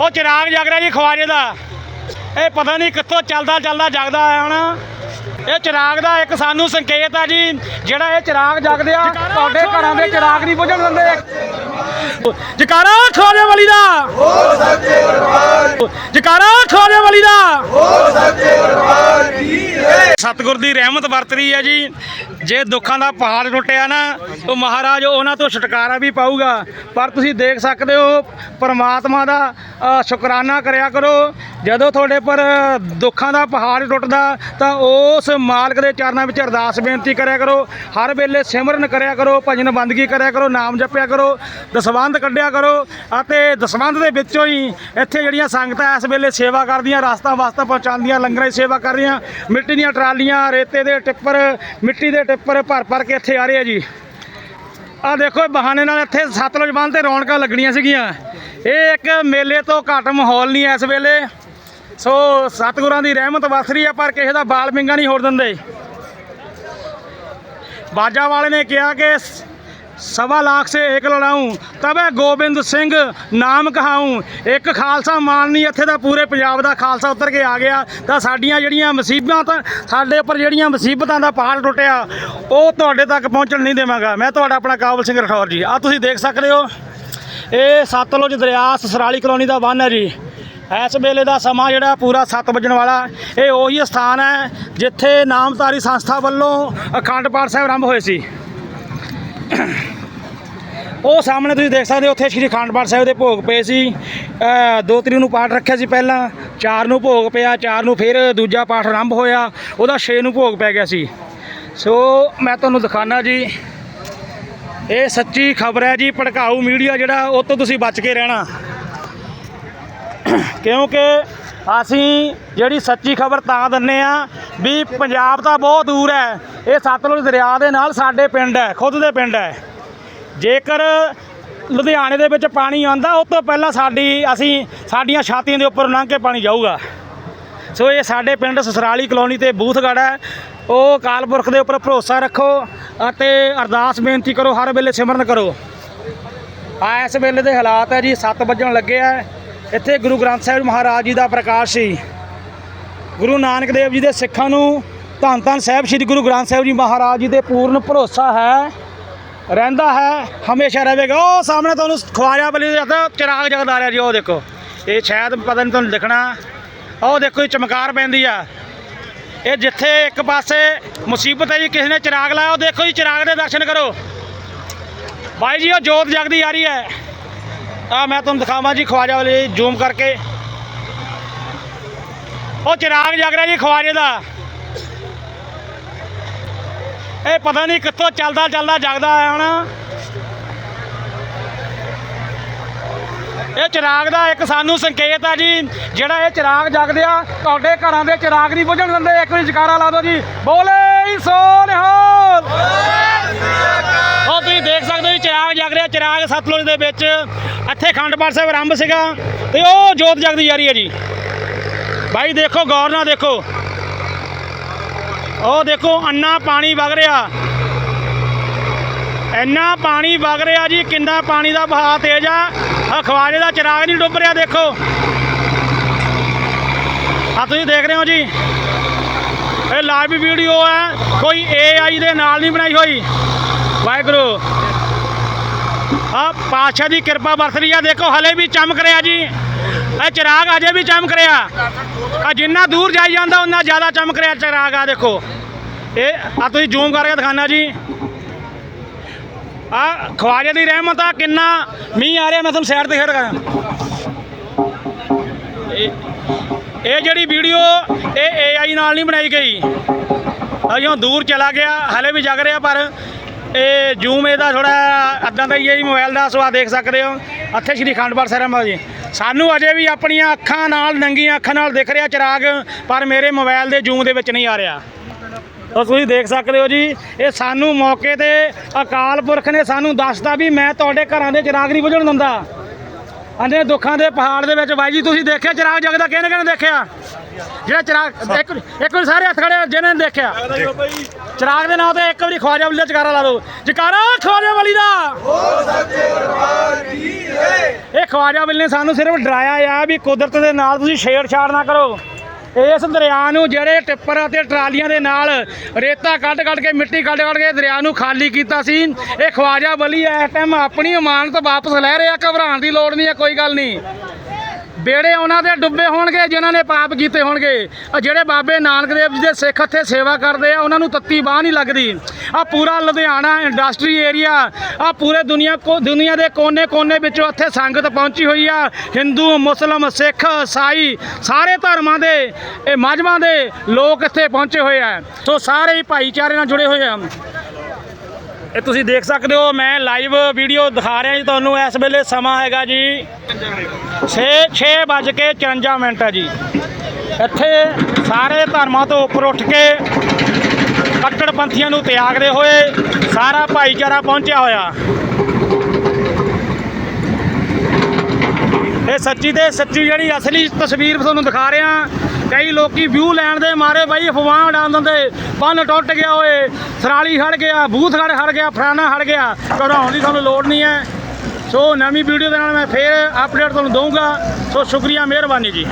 ਉਹ ਚਿਰਾਗ ਜਗ ਰਿਹਾ ਜੀ ਖਵਾਜੇ ਦਾ। ਇਹ ਪਤਾ ਨਹੀਂ ਕਿੱਥੋਂ ਚੱਲਦਾ ਚੱਲਦਾ ਜਗਦਾ ਆਇਆ ਹੁਣ ਇਹ ਚਿਰਾਗ ਦਾ ਇੱਕ ਸਾਨੂੰ ਸੰਕੇਤ ਆ ਜੀ ਜਿਹੜਾ ਇਹ ਚਿਰਾਗ ਜਗਦੇ ਆ ਤੁਹਾਡੇ ਘਰਾਂ ਦੇ ਚਿਰਾਗ ਨਹੀਂ ਬੁਝਣ ਦਿੰਦੇ। ਜਕਾਰਾ ਖਵਾਜੇ ਵਾਲੀ ਦਾ। ਹੋ ਸੱਚੇ ਦਰਬਾਰ ਜਕਾਰਾ ਖਵਾਜੇ ਵਾਲੀ ਦਾ ਸਤਿਗੁਰ ਦੀ ਰਹਿਮਤ ਵਰਤ ਰਹੀ ਹੈ ਜੀ। ਜੇ ਦੁੱਖਾਂ ਦਾ ਪਹਾੜ ਟੁੱਟਿਆ ਨਾ, ਉਹ ਮਹਾਰਾਜ ਉਹਨਾਂ ਤੋਂ ਛੁਟਕਾਰਾ ਵੀ ਪਾਊਗਾ। ਪਰ ਤੁਸੀਂ ਦੇਖ ਸਕਦੇ ਹੋ, ਪਰਮਾਤਮਾ ਦਾ ਸ਼ੁਕਰਾਨਾ ਕਰਿਆ ਕਰੋ। ਜਦੋਂ ਤੁਹਾਡੇ ਪਰ ਦੁੱਖਾਂ ਦਾ ਪਹਾੜ ਟੁੱਟਦਾ, ਤਾਂ ਉਸ ਮਾਲਕ ਦੇ ਚਰਨਾਂ ਵਿੱਚ ਅਰਦਾਸ ਬੇਨਤੀ ਕਰਿਆ ਕਰੋ। ਹਰ ਵੇਲੇ ਸਿਮਰਨ ਕਰਿਆ ਕਰੋ, ਭਜਨ ਬੰਦਗੀ ਕਰਿਆ ਕਰੋ, ਨਾਮ ਜਪਿਆ ਕਰੋ, ਦਸਵੰਧ ਕੱਢਿਆ ਕਰੋ ਅਤੇ ਦਸਵੰਧ ਦੇ ਵਿੱਚੋਂ ਹੀ ਇੱਥੇ ਜਿਹੜੀਆਂ ਸੰਗਤਾਂ ਇਸ ਵੇਲੇ ਸੇਵਾ ਕਰਦੀਆਂ, ਰਸਤਾ ਵਾਸਤਾ ਪਹੁੰਚਾਉਂਦੀਆਂ, ਲੰਗਰਾਂ ਦੀ ਸੇਵਾ ਕਰ ਰਹੀਆਂ, ਮਿੱਟੀ ਦੀਆਂ ਟਰਾਲੀਆਂ, ਰੇਤੇ ਦੇ ਟਿੱਪਰ, ਮਿੱਟੀ ਦੇ ਟਿੱਪਰ ਭਰ ਭਰ ਕੇ ਇੱਥੇ ਆ ਰਹੇ ਆ ਜੀ। ਆ ਦੇਖੋ ਬਹਾਨੇ ਨਾਲ ਇੱਥੇ ਸਤਲੁਜ ਬੰਨ੍ਹ ਤੇ ਰੌਣਕਾਂ ਲੱਗਣੀਆਂ ਸੀਗੀਆਂ। ਇਹ ਇੱਕ ਮੇਲੇ ਤੋਂ ਘੱਟ ਮਾਹੌਲ ਨਹੀਂ ਇਸ ਵੇਲੇ। ਸੋ ਸਤਿਗੁਰਾਂ ਦੀ ਰਹਿਮਤ ਵਸ ਰਹੀ ਆ, ਪਰ ਕਿਸੇ ਦਾ ਬਾਲ ਮਿੰਗਾ ਨਹੀਂ ਹੋਰ ਦਿੰਦੇ। ਬਾਜਾ ਵਾਲੇ ਨੇ ਕਿਹਾ ਕਿ ਸ- ਸਵਾ ਲੱਖ ਸੇ ਇੱਕ ਲੜਾऊं ਤਬੇ ਗੋਬਿੰਦ ਸਿੰਘ ਨਾਮ ਕਹਾऊं ਇੱਕ ਖਾਲਸਾ ਮਾਨ ਨਹੀਂ, ਇੱਥੇ ਦਾ ਪੂਰੇ ਪੰਜਾਬ ਦਾ ਖਾਲਸਾ ਉਤਰ ਕੇ ਆ ਗਿਆ। ਤਾਂ ਸਾਡੀਆਂ ਜਿਹੜੀਆਂ ਮੁਸੀਬਤਾਂ ਸਾਡੇ ਉੱਪਰ ਜਿਹੜੀਆਂ ਮੁਸੀਬਤਾਂ ਦਾ ਪਹਾੜ ਟੁੱਟਿਆ, ਉਹ ਤੁਹਾਡੇ ਤੱਕ ਪਹੁੰਚਣ ਨਹੀਂ ਦੇਵਾਂਗਾ। ਮੈਂ ਤੁਹਾਡਾ ਆਪਣਾ ਕਾਬਲ ਸਿੰਘ ਰਠੌਰ ਜੀ। ਆ ਤੁਸੀਂ ਦੇਖ ਸਕਦੇ ਹੋ, ਇਹ ਸਤਲੁਜ ਦਰਿਆ, ਸਸਰਾਲੀ ਕਲੋਨੀ ਦਾ ਬੰਨ ਹੈ ਜੀ। ਇਸ ਵੇਲੇ ਦਾ ਸਮਾਂ ਜਿਹੜਾ ਪੂਰਾ 7 ਵਜਣ ਵਾਲਾ, ਇਹ ਉਹੀ ਸਥਾਨ ਹੈ ਜਿੱਥੇ ਨਾਮਧਾਰੀ ਸੰਸਥਾ ਵੱਲੋਂ ਅਖੰਡ ਪਾਠ ਸਾਹਿਬ ਆਰੰਭ ਹੋਏ ਸੀ। ਉਹ ਸਾਹਮਣੇ ਤੁਸੀਂ ਦੇਖ ਸਕਦੇ ਹੋ, ਉੱਥੇ ਸ਼੍ਰੀ ਅਖੰਡ ਪਾਠ ਸਾਹਿਬ ਦੇ ਭੋਗ ਪਏ ਸੀ। ਦੋ ਤਰੀਕ ਨੂੰ ਪਾਠ ਰੱਖਿਆ ਸੀ ਪਹਿਲਾਂ, ਚਾਰ ਨੂੰ ਭੋਗ ਪਿਆ, ਚਾਰ ਨੂੰ ਫਿਰ ਦੂਜਾ ਪਾਠ ਆਰੰਭ ਹੋਇਆ, ਉਹਦਾ 6 ਨੂੰ ਭੋਗ ਪੈ ਗਿਆ ਸੀ। ਸੋ ਮੈਂ ਤੁਹਾਨੂੰ ਦਿਖਾਣਾ ਜੀ, ਇਹ ਸੱਚੀ ਖਬਰ ਹੈ ਜੀ, ਭੜਕਾਊ ਮੀਡੀਆ ਜਿਹੜਾ, ਉਹ ਤੋਂ ਤੁਸੀਂ ਬਚ ਕੇ ਰਹਿਣਾ। ਕਿਉਂਕਿ ਅਸੀਂ ਜਿਹੜੀ ਸੱਚੀ ਖਬਰ ਤਾਂ ਦਿੰਨੇ ਆ ਵੀ ਪੰਜਾਬ ਤਾਂ ਬਹੁਤ ਦੂਰ ਹੈ। ਇਹ ਸਤਲੁਜ ਦਰਿਆ ਦੇ ਨਾਲ ਸਾਡੇ ਪਿੰਡ ਹੈ, ਖੁਦ ਦੇ ਪਿੰਡ ਹੈ। ਜੇਕਰ ਲੁਧਿਆਣੇ ਦੇ ਵਿੱਚ ਪਾਣੀ ਆਉਂਦਾ ਉਹ ਤੋਂ ਪਹਿਲਾਂ ਸਾਡੀ, ਅਸੀਂ ਸਾਡੀਆਂ ਛਾਤੀਆਂ ਦੇ ਉੱਪਰ ਲੰਘ ਕੇ ਪਾਣੀ ਜਾਊਗਾ। ਸੋ ਇਹ ਸਾਡੇ ਪਿੰਡ ਸਸਰਾਲੀ ਕਲੋਨੀ ਤੇ ਬੂਥਗੜ੍ਹ ਹੈ। ਉਹ ਅਕਾਲ ਪੁਰਖ ਦੇ ਉੱਪਰ ਭਰੋਸਾ ਰੱਖੋ ਅਤੇ ਅਰਦਾਸ ਬੇਨਤੀ ਕਰੋ, ਹਰ ਵੇਲੇ ਸਿਮਰਨ ਕਰੋ। ਆ ਇਸ ਵੇਲੇ ਦੇ ਹਾਲਾਤ ਹੈ ਜੀ 7 ਵੱਜਣ ਲੱਗੇ ਆ ਇੱਥੇ ਗੁਰੂ ਗ੍ਰੰਥ ਸਾਹਿਬ ਮਹਾਰਾਜ ਜੀ ਦਾ ਪ੍ਰਕਾਸ਼ ਸੀ। ਗੁਰੂ ਨਾਨਕ ਦੇਵ ਜੀ ਦੇ ਸਿੱਖਾਂ ਨੂੰ ਧੰਨ ਧੰਨ ਸਾਹਿਬ ਸ੍ਰੀ ਗੁਰੂ ਗ੍ਰੰਥ ਸਾਹਿਬ ਜੀ ਮਹਾਰਾਜ ਜੀ ਦੇ ਪੂਰਨ ਭਰੋਸਾ ਹੈ, ਰਹਿੰਦਾ ਹੈ, ਹਮੇਸ਼ਾ ਰਹੇਗਾ। ਉਹ ਸਾਹਮਣੇ ਤੁਹਾਨੂੰ ਖਵਾਜਾ ਬਲੀ ਦਾ ਚਿਰਾਗ ਜਗਦਾ ਰਿਹਾ ਜੀ, ਉਹ ਦੇਖੋ। ਇਹ ਸ਼ਾਇਦ ਪਤਾ ਨਹੀਂ ਤੁਹਾਨੂੰ ਲਿਖਣਾ। ਉਹ ਦੇਖੋ, ਇਹ ਚਮਕਾਰ ਪੈਂਦੀ ਆ। ਇਹ ਜਿੱਥੇ ਇੱਕ ਪਾਸੇ ਮੁਸੀਬਤ ਹੈ ਜੀ, ਕਿਸੇ ਨੇ ਚਿਰਾਗ ਲਾਇਆ, ਉਹ ਦੇਖੋ ਜੀ, ਚਿਰਾਗ ਦੇ ਦਰਸ਼ਨ ਕਰੋ। ਬਾਈ ਜੀ, ਉਹ ਜੋਤ ਜਗਦੀ ਆ ਰਹੀ ਹੈ। ਆ ਮੈਂ ਤੁਹਾਨੂੰ ਦਿਖਾਵਾਂ ਜੀ ਖਵਾਜਾ ਵਾਲੇ ਜ਼ੂਮ ਕਰਕੇ। ਉਹ ਚਿਰਾਗ ਜਗ ਰਿਹਾ ਜੀ ਖਵਾਜੇ ਦਾ। ਇਹ ਪਤਾ ਨਹੀਂ ਕਿੱਥੋਂ ਚੱਲਦਾ ਚੱਲਦਾ, ਜਗਦਾ ਆਇਆ ਹੁਣ। ਇਹ ਚਿਰਾਗ ਦਾ ਇੱਕ ਸਾਨੂੰ ਸੰਕੇਤ ਆ ਜੀ, ਜਿਹੜਾ ਇਹ ਚਿਰਾਗ ਜਗਦੇ ਆ, ਤੁਹਾਡੇ ਘਰਾਂ ਦੇ ਚਿਰਾਗ ਨਹੀਂ ਬੁਝਣ ਦਿੰਦੇ। ਇੱਕ ਵਾਰੀ ਜਕਾਰਾ ਲਾ ਦਿਓ ਜੀ। ਬੋਲੇ ਸੋ ਨਿਹਾਲ ਉਹ ਤੁਸੀਂ ਦੇਖ ਸਕਦੇ ਹੋ ਜੀ, ਚਿਰਾਗ ਜਗ ਰਿਹਾ, ਚਿਰਾਗ ਸਤਲੁਜ ਦੇ ਵਿੱਚ। ਇੱਥੇ ਖੰਡ ਪਾਠ ਸਾਹਿਬ ਆਰੰਭ ਸੀਗਾ ਤੇ ਉਹ ਜੋਤ ਜਗਦੀ ਜਾ ਰਹੀ ਹੈ ਜੀ। ਭਾਈ ਦੇਖੋ, ਗੌਰ ਨਾਲ ਦੇਖੋ। ਉਹ ਦੇਖੋ, ਅੰਨਾ ਪਾਣੀ ਵਗ ਰਿਹਾ। ਇੰਨਾ ਪਾਣੀ ਵਗ ਰਿਹਾ ਜੀ, ਕਿੰਨਾ ਪਾਣੀ ਦਾ ਬਹਾਅ ਤੇਜ਼ ਆ। ਆ ਦਾ ਚਿਰਾਗ ਨਹੀਂ ਡੁੱਬ ਰਿਹਾ, ਦੇਖੋ। ਆ ਤੁਸੀਂ ਦੇਖ ਰਹੇ ਹੋ ਜੀ। ਇਹ ਲਾਈਵ ਵੀਡੀਓ ਹੈ ਕੋਈ AI ਦੇ ਨਾਲ ਨਹੀਂ ਬਣਾਈ ਹੋਈ। ਵਾਹਿਗੁਰੂ। ਆ ਪਾਤਸ਼ਾਹ ਦੀ ਕਿਰਪਾ ਵਰਤ ਰਹੀ ਆ। ਦੇਖੋ, ਹਲੇ ਵੀ ਚਮਕ ਰਿਹਾ ਜੀ। ਇਹ ਚਿਰਾਗ ਅਜੇ ਵੀ ਚਮਕ ਰਿਹਾ। ਆ ਜਿੰਨਾ ਦੂਰ ਜਾਈ ਜਾਂਦਾ ਉਹਨਾਂ ਜ਼ਿਆਦਾ ਚਮਕ ਰਿਹਾ ਚਿਰਾਗ ਆ, ਦੇਖੋ। ਇਹ ਆ ਤੁਸੀਂ ਜ਼ੂਮ ਕਰਕੇ ਦਿਖਾਣਾ ਜੀ। ਆ ਖਵਾਜੇ ਦੀ ਰਹਿਮਤ ਆ, ਕਿੰਨਾ ਮੀਂਹ ਆ ਰਿਹਾ, ਮੈਂ ਤੁਹਾਨੂੰ ਸਾਈਡ ਤੇ ਖੇਡ ਕਰਾਂ। ਇਹ ਇਹ ਜਿਹੜੀ ਵੀਡੀਓ ਇਹ AI ਨਾਲ ਨਹੀਂ ਬਣਾਈ ਗਈ। ਅਜਿਹਾ ਦੂਰ ਚਲਾ ਗਿਆ, ਹਲੇ ਵੀ ਜਗ ਰਿਹਾ, ਪਰ ਇਹ ਜ਼ੂਮ ਇਹਦਾ ਥੋੜਾ ਅੱਦਾਂ ਦਾ ਹੀ ਹੈ ਜੀ ਮੋਬਾਈਲ ਦਾ ਸੋ ਦੇਖ ਸਕਦੇ ਹੋ। ਇੱਥੇ ਸ਼੍ਰੀ ਅਖੰਡ ਪਾਠ ਸਾਹਿਬ ਜੀ ਸਾਨੂੰ ਅਜੇ ਵੀ ਆਪਣੀਆਂ ਅੱਖਾਂ ਨਾਲ, ਨੰਗੀਆਂ ਅੱਖਾਂ ਨਾਲ ਦਿਖ ਰਿਹਾ ਚਿਰਾਗ, ਪਰ ਮੇਰੇ ਮੋਬਾਈਲ ਦੇ ਜ਼ੂਮ ਦੇ ਵਿੱਚ ਨਹੀਂ ਆ ਰਿਹਾ। ਤਾਂ ਤੁਸੀਂ ਦੇਖ ਸਕਦੇ ਹੋ ਜੀ, ਇਹ ਸਾਨੂੰ ਮੌਕੇ ਤੇ ਅਕਾਲ ਪੁਰਖ ਨੇ ਸਾਨੂੰ ਦੱਸਦਾ ਵੀ ਮੈਂ ਤੁਹਾਡੇ ਘਰਾਂ ਦੇ ਚਿਰਾਗ ਨਹੀਂ ਬੁਝਣ ਦਿੰਦਾ। ਅੰਨੇ ਦੁੱਖਾਂ ਦੇ ਪਹਾੜ ਦੇ ਵਿੱਚ ਬਾਈ ਜੀ ਤੁਸੀਂ ਦੇਖਿਆ ਚਿਰਾਗ ਜਗਦਾ ਕਿਹਨੇ ਕਿਹਨੇ ਦੇਖਿਆ? ਜਿਹੜਾ ਚਿਰਾਗ ਇੱਕ ਇੱਕ ਵਾਰੀ ਸਾਰੇ ਹੱਥ ਖੜੇ ਜਿਹਨੇ ਦੇਖਿਆ। ਚਿਰਾਗ ਦੇ ਨਾਂ ਤੇ ਇੱਕ ਵਾਰੀ ਖਵਾਜਾ ਵਾਲੀ ਦਾ ਜਕਾਰਾ ਲਾ ਦਿਓ। ਜਕਾਰਾ, ਖਵਾਜਾ ਵਾਲੀ ਦਾ। ਇਹ ਖਵਾਜਾ ਵਾਲੀ ਨੇ ਸਾਨੂੰ ਸਿਰਫ ਡਰਾਇਆ ਆ ਵੀ ਕੁਦਰਤ ਦੇ ਨਾਲ ਤੁਸੀਂ ਛੇੜਛਾੜ ਨਾ ਕਰੋ। ਇਸ ਦਰਿਆ ਨੂੰ ਜਿਹੜੇ ਟਿੱਪਰ ਅਤੇ ਟਰਾਲੀਆਂ ਦੇ ਨਾਲ ਰੇਤਾ ਕੱਢ ਕੱਢ ਕੇ, ਮਿੱਟੀ ਕੱਢ ਕੱਢ ਕੇ ਦਰਿਆ ਨੂੰ ਖਾਲੀ ਕੀਤਾ ਸੀ, ਇਹ ਖਵਾਜਾ ਬਲੀ ਇਸ ਟਾਈਮ ਆਪਣੀ ਇਮਾਨਤ ਵਾਪਸ ਲੈ ਰਿਹਾ, ਘਬਰਾਉਣ ਦੀ ਲੋੜ ਨਹੀਂ ਹੈ, ਕੋਈ ਗੱਲ ਨਹੀਂ। ਬੇੜੇ ਉਹਨਾਂ ਦੇ ਡੁੱਬੇ ਹੋਣਗੇ, ਜਿਨ੍ਹਾਂ ਨੇ ਪਾਪ ਕੀਤੇ ਹੋਣਗੇ। ਆ ਜਿਹੜੇ ਬਾਬੇ ਨਾਨਕ ਦੇਵ ਜੀ ਦੇ ਸਿੱਖ ਇੱਥੇ ਸੇਵਾ ਕਰਦੇ ਆ, ਉਹਨਾਂ ਨੂੰ ਤੱਤੀ ਬਾਹ ਨਹੀਂ ਲੱਗਦੀ। ਆ ਪੂਰਾ ਲੁਧਿਆਣਾ ਇੰਡਸਟਰੀ ਏਰੀਆ ਆ ਪੂਰੇ ਦੁਨੀਆ ਕੋ, ਦੁਨੀਆ ਦੇ ਕੋਨੇ-ਕੋਨੇ ਵਿੱਚੋਂ ਇੱਥੇ ਸੰਗਤ ਪਹੁੰਚੀ ਹੋਈ ਆ। ਹਿੰਦੂ, ਮੁਸਲਮ, ਸਿੱਖ, ਈਸਾਈ, ਸਾਰੇ ਧਰਮਾਂ ਦੇ, ਇਹ ਮਾਝਮਾਂ ਦੇ ਲੋਕ ਇੱਥੇ ਪਹੁੰਚੇ ਹੋਏ ਆ। ਸੋ ਸਾਰੇ ਹੀ ਭਾਈਚਾਰੇ ਨਾਲ ਜੁੜੇ ਹੋਏ ਆ। ਇਹ ਤੁਸੀਂ ਦੇਖ ਸਕਦੇ ਹੋ, ਮੈਂ ਲਾਈਵ ਵੀਡੀਓ ਦਿਖਾ ਰਿਹਾ ਜੀ ਤੁਹਾਨੂੰ। ਇਸ ਵੇਲੇ ਸਮਾਂ ਹੈਗਾ ਜੀ 6 6 ਵੱਜ ਕੇ 54 ਮਿੰਟ ਹੈ ਜੀ। ਇੱਥੇ ਸਾਰੇ ਧਰਮਾਂ ਤੋਂ ਉੱਪਰ ਉੱਠ ਕੇ ਕੱਟੜਪੰਥੀਆਂ ਨੂੰ ਤਿਆਗਦੇ ਹੋਏ ਸਾਰਾ ਭਾਈਚਾਰਾ ਪਹੁੰਚਿਆ ਹੋਇਆ। ਇਹ ਸੱਚੀ ਤੇ ਸੱਚੀ ਜਿਹੜੀ ਅਸਲੀ ਤਸਵੀਰ ਤੁਹਾਨੂੰ ਦਿਖਾ ਰਿਹਾ, ਕਈ ਲੋਕੀ ਵਿਊ ਲੈਣ ਦੇ ਮਾਰੇ ਬਾਈ ਅਫਵਾਹ ਉਡਾ ਦਿੰਦੇ ਪੰਨ ਟੁੱਟ ਗਿਆ ਓਏ, ਸਰਾਲੀ ਹੜ ਗਿਆ, ਬੂਥ ਖੜ ਹੜ ਗਿਆ ਫਰਾਨਾ ਹੜ ਗਿਆ, ਘਬਰਾਉਣ ਦੀ ਤੁਹਾਨੂੰ ਲੋੜ ਨਹੀਂ ਹੈ। ਸੋ ਨਵੀਂ ਵੀਡੀਓ ਦੇ ਨਾਲ ਮੈਂ ਫੇਰ ਅਪਡੇਟ ਤੁਹਾਨੂੰ ਦਊਂਗਾ। ਸੋ ਸ਼ੁਕਰੀਆ ਮਿਹਰਬਾਨੀ ਜੀ।